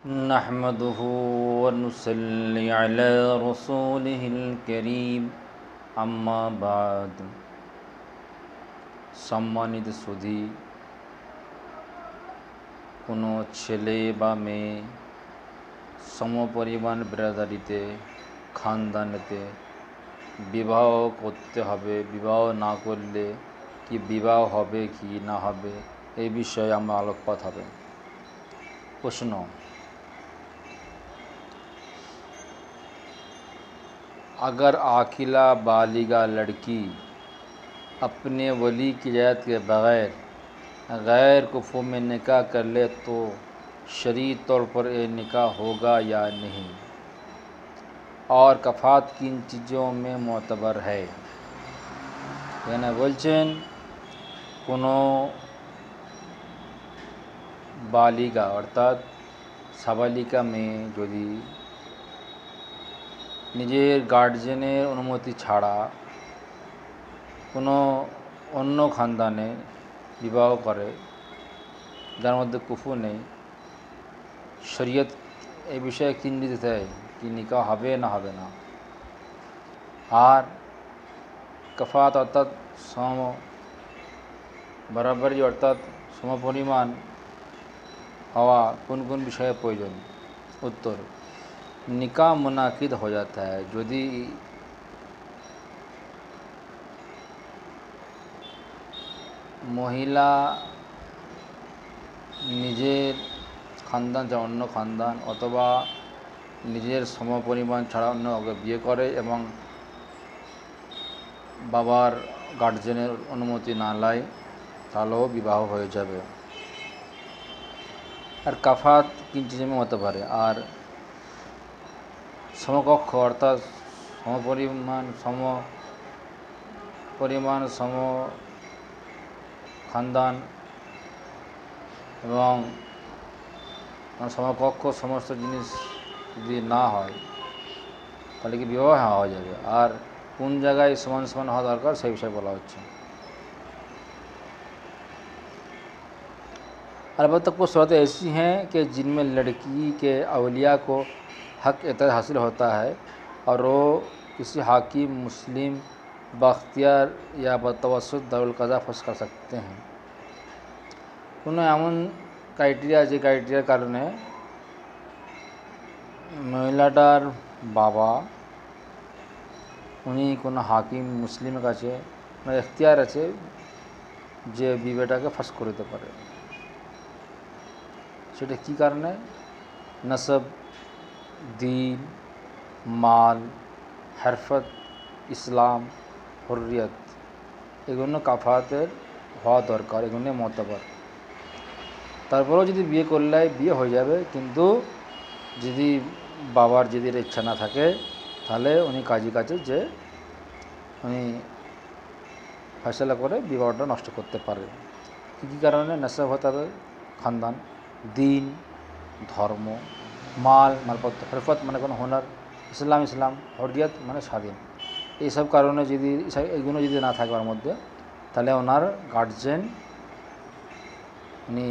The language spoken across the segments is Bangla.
نحمده ونصلي على رسوله الكريم আম্মা বাদ সম্মানিত সুধী কোনো ছেলে বা মেয়ে সমপরিমাণ ব্রাদারিতে খানদানেতে বিবাহ করতে হবে বিবাহ না করলে কি বিবাহ হবে কি না হবে এই বিষয়ে আমরা আলোকপাত হবে প্রশ্ন अगर आकिला बालिगा लड़की अपने वली की जायत के बग़ैर गैर कुफों में निकाह कर ले तो शरी तौर पर ये निकाह होगा या नहीं और कफात किन चीज़ों में मोतबर है यानी বলছেন কোনো বালিকা অর্থাৎ সাবালিকা মেয়ে যদি নিজের গার্জেনের অনুমতি ছাড়া কোনো অন্য খানদানে বিবাহ করে, যার মধ্যে কুফু নেই। শরীয়ত এই বিষয়ে কিঞ্চিত দেয়? কি নিকা হবে না হবে না। আর কফাত অর্থাৎ সম বরাবরই অর্থাৎ সমপরিমাণ হওয়া কোন কোন বিষয়ে প্রয়োজন? উত্তর निकाह मुनाकिद हो जाता है যদি মহিলা নিজের খানদান যা অন্য খানদান অথবা নিজের সমপরিমাণ ছাড়া অন্য ওকে বিয়ে করে এবং বাবার গার্জেনের অনুমতি না লায় তাহলেও বিবাহ হয়ে যাবে আর কাফাত কিঞ্চিত হতে পারে আর সমকক্ষ অর্থাৎ সমপরিমাণ সম পরিমাণ সম খানদান এবং সমকক্ষ সমস্ত জিনিস যদি না হয় তাহলে কি বিবাহ হওয়া যাবে আর কোন জায়গায় সমান সমান হওয়া দরকার সেই বিষয়ে বলা হচ্ছে अलबत्त कुछ सूरतें ऐसी हैं कि जिनमें लड़की के अवलिया को हक एतद हासिल होता है और वो किसी हाकिम मुस्लिम बख्तियार या बतवसत दारुलकज़ा फस कर सकते हैं কোনো এমন ক্রাইটেরিয়া যে ক্রাইটেরিয়ার কারণে মহিলাটার বাবা উনি কোনো হাকিম মুসলিমের কাছে মানে এখতিয়ার আছে যে বিবেটাকে ফাঁস করে দিতে পারে সেটা কী কারণে নসব দিন, মাল, হরফত, ইসলাম হরিয়ত এগুলো কাফাতের হওয়া দরকার, এগুলো মতবার তারপরেও যদি বিয়ে করলে বিয়ে হয়ে যাবে, কিন্তু যদি বাবার যদি ইচ্ছা না থাকে, তাহলে উনি কাজী কাছে যে উনি ফয়সলা করে বিবাহটা নষ্ট করতে পারে। কী কী কারণে? নেশা হতে হবে, খানদান, দিন, ধর্ম। মাল, মালপত্র, হরফত মানে কোনো হুনার, ইসলাম ইসলাম হরিয়ত মানে স্বাধীন। এইসব কারণে যদি এগুলো যদি না থাকে ওর মধ্যে, তাহলে ওনার গার্জেন উনি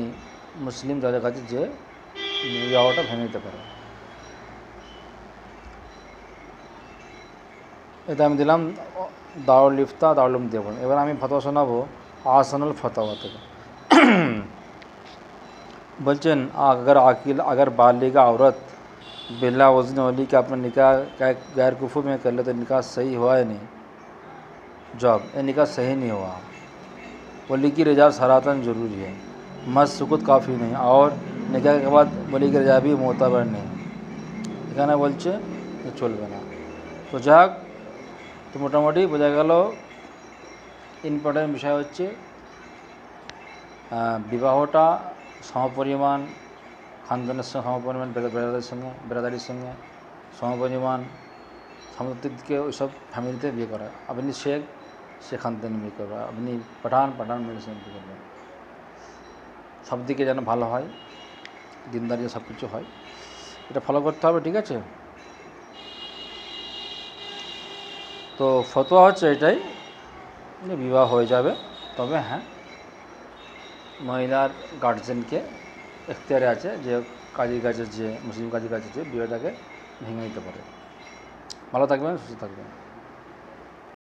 মুসলিম যাদের কাছে যে বিবাহটা ভেঙে দিতে পারে। এটা আমি দিলাম দাউল ইফতা দাউলুম দেবন এবার আমি ফতোয়া শোনাবো আসানুল ফতোয়া থেকে। বলছেন अगर आकिल अगर बालिगा औरत बिला वजन वाली के अपना निकाह गैर कुफू में कर ले तो निकाह सही हुआ है नहीं जॉब ये निकाह सही नहीं हुआ वली की रजा सरातन ज़रूरी है मत सुकुत काफ़ी नहीं और निकाह के बाद वली की रजा भी मोतबर नहीं এখানে বলছে চলবে না তো যাক তো মোটামুটি বোঝা গেল ইম্পর্টেন্ট বিষয় হচ্ছে বিবাহটা সমপরিমাণ খানদানের সঙ্গে, সমপরিমাণ বেড়াদারির সঙ্গে বেড়াদারির সঙ্গে, সমপরিমাণ সামুদ্রিককে ওইসব ফ্যামিলিতে বিয়ে করা। আপনি শেখ, সে খানদানে বিয়ে করবে। আপনি পাঠান পাঠান মেডিসিন বিয়ে করবেন। সব দিকে যেন ভালো হয় দিনদারি সব কিছু হয়। এটা ফলো করতে হবে, ঠিক আছে? তো ফতোয়া হচ্ছে এটাই বিবাহ হয়ে যাবে। তবে হ্যাঁ মহিলার গার্জেনকে এখতিয়ারে আছে যে কাজের কাজের যে, মুসলিম কাজের কাজের যে বিয়েটাকে ভেঙে দিতে পারে। ভালো থাকবেন, সুস্থ থাকবেন।